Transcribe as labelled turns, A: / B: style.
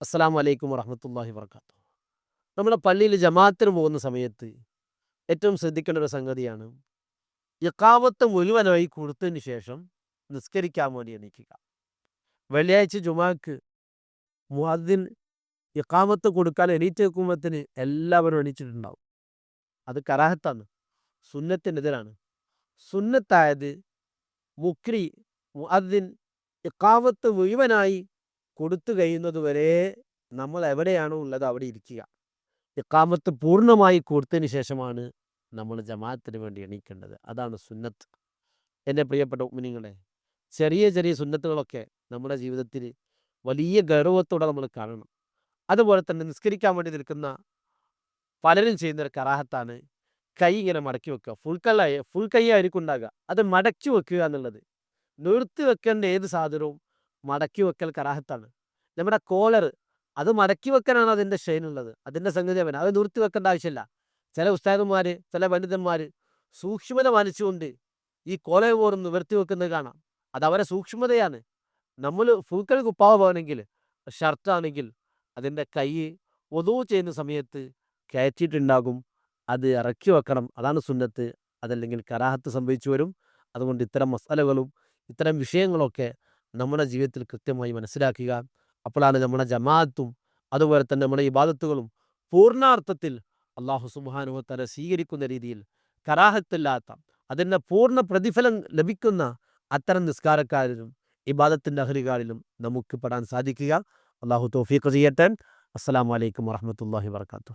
A: അസ്സാം വലൈക്കും വറഹമത്തല്ലാഹി വർക്കാത്തു നമ്മുടെ പള്ളിയിൽ ജമാഅത്തിന് പോകുന്ന സമയത്ത് ഏറ്റവും ശ്രദ്ധിക്കേണ്ട ഒരു സംഗതിയാണ് ഇക്കാവത്ത് മുഴുവനായി കൊടുത്തതിന് ശേഷം നിസ്കരിക്കാൻ വേണ്ടി എണീക്കുക. വെള്ളിയാഴ്ച ജുമാക്ക് മുഅദ്ദിൻ ഇക്കാമത്ത് കൊടുക്കാൻ എണീറ്റ് എല്ലാവരും എണീച്ചിട്ടുണ്ടാവും അത് കരാഹത്താണ് സുന്നത്തിനെതിരാണ് സുന്നത്തായത് മുക്രി മുഅദ്ദിൻ ഇക്കാവത്ത് മുഴുവനായി കൊടുത്തു കഴിയുന്നത് വരെ നമ്മൾ എവിടെയാണോ ഉള്ളത് അവിടെ ഇരിക്കുക. ഇക്കാമത്ത് പൂർണമായി കൊടുത്തതിന് ശേഷമാണ് നമ്മൾ ജമാഅത്തിന് വേണ്ടി എണീക്കേണ്ടത്. അതാണ് സുന്നത്ത്. എന്റെ പ്രിയപ്പെട്ട ഉമ്മിനിങ്ങളെ ചെറിയ ചെറിയ സുന്നത്തുകളൊക്കെ നമ്മുടെ ജീവിതത്തിൽ വലിയ ഗൗരവത്തോടെ നമ്മൾ കാണണം. അതുപോലെ തന്നെ നിസ്കരിക്കാൻ വേണ്ടി നിൽക്കുന്ന പലരും ചെയ്യുന്ന കറാഹത്താണ് കൈ ഇങ്ങനെ മടക്കി വെക്കുക. ഫുൾ കല്ലായി ഫുൾ കൈ ആയിരിക്കും ഉണ്ടാകുക. അത് മടക്കി വെക്കുക എന്നുള്ളത്. നിർത്തി വെക്കേണ്ട ഏത് സാധനവും മടക്കി വെക്കൽ കറാഹത്താണ്. നമ്മുടെ കോളർ അത് മടക്കി വെക്കാനാണ് അതിന്റെ ഷെയിനുള്ളത് അതിന്റെ സംഗതി അവൻ അത് നിർത്തി വെക്കേണ്ട ആവശ്യമില്ല. ചില ഉസ്താദന്മാർ ചില പണ്ഡിതന്മാർ സൂക്ഷ്മത മനസ്സുകൊണ്ട് ഈ കോല പോലും നിവർത്തി വെക്കുന്നത് കാണാം. അത് അവരെ സൂക്ഷ്മതയാണ്. നമ്മൾ ഫൂക്കൽ കുപ്പാവ പോകണമെങ്കിൽ ഷർട്ടാണെങ്കിൽ അതിന്റെ കൈ ഒതു ചെയ്യുന്ന സമയത്ത് കയറ്റിയിട്ടുണ്ടാകും. അത് ഇറക്കി വെക്കണം. അതാണ് സുന്നത്ത്. അതല്ലെങ്കിൽ കരാഹത്ത് സംഭവിച്ചു വരും. അതുകൊണ്ട് ഇത്തരം മസാലകളും ഇത്തരം വിഷയങ്ങളൊക്കെ നമ്മുടെ ജീവിതത്തിൽ കൃത്യമായി മനസ്സിലാക്കുക. അപ്പോഴാണ് നമ്മുടെ ജമാഅത്തും അതുപോലെ തന്നെ നമ്മുടെ ഇബാദത്തുകളും പൂർണാർത്ഥത്തിൽ അള്ളാഹു സുബാനുവത്തല സ്വീകരിക്കുന്ന രീതിയിൽ കരാഹത്തില്ലാത്ത അതിന്റെ പൂർണ പ്രതിഫലം ലഭിക്കുന്ന അത്തരം നിസ്കാരക്കാരിലും ഇബാദത്തിന്റെ അഹരികാരിലും നമുക്ക് പെടാൻ സാധിക്കുക. അള്ളാഹു തോഫീഖ് ചെയ്യട്ടെ. അസ്സാം വലൈക്കും വാഹമത്തല്ലാഹി വർക്കാത്തു